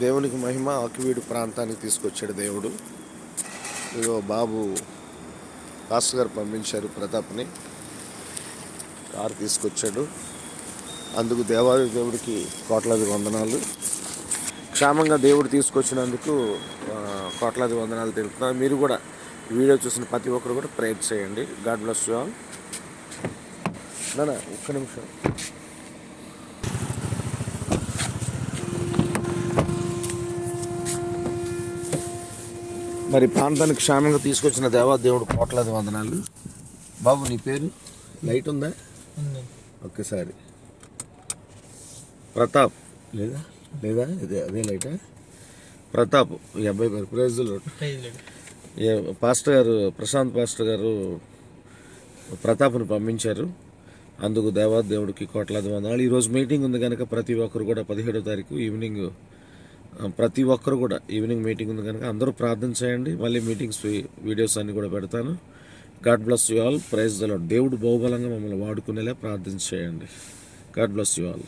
దేవునికి మహిమ ఆకివీడు ప్రాంతానికి తీసుకొచ్చాడు దేవుడు. ఇదిగో బాబు కాస్ట్ గారు పంపించారు ప్రతాప్ని. కారు తీసుకొచ్చాడు. అందుకు దేవాది దేవుడికి కోట్లాది వందనాలు. క్షేమంగా దేవుడు తీసుకొచ్చినందుకు కోట్లాది వందనాలు తెలుపుతున్నాను. మీరు కూడా వీడియో చూసిన ప్రతి ఒక్కరు కూడా ప్రేర్ చేయండి. God bless you all. ఒక్క నిమిషం. మరి ప్రాంతానికి క్షేమంగా తీసుకొచ్చిన దేవా దేవుడు కోట్లాది వందనాలు. బాబు నీ పేరు? లైట్ ఉందా? ఒక్కసారి ప్రతాప్. లేదా? లేదా? ఇదే అదే లైటా ప్రతాప్ ఈ అబ్బాయి పేరు ప్రైజ్లో. పాస్టర్ గారు ప్రశాంత్ పాస్టర్ గారు ప్రతాప్ను పంపించారు. అందుకు దేవా దేవుడికి కోట్లాది వందనాలు. ఈరోజు మీటింగ్ ఉంది కనుక ప్రతి ఒక్కరు కూడా పదిహేడో తారీఖు ఈవినింగ్ ప్రతి ఒక్కరు కూడా ఈవినింగ్ మీటింగ్ ఉంది కనుక అందరూ ప్రార్థన చేయండి. మళ్ళీ మీటింగ్స్ వీడియోస్ అన్నీ కూడా పెడతాను. God bless you all. Praise the Lord దేవుడు బహుబలంగా మమ్మల్ని వాడుకునేలా ప్రార్థన చేయండి. God bless you all.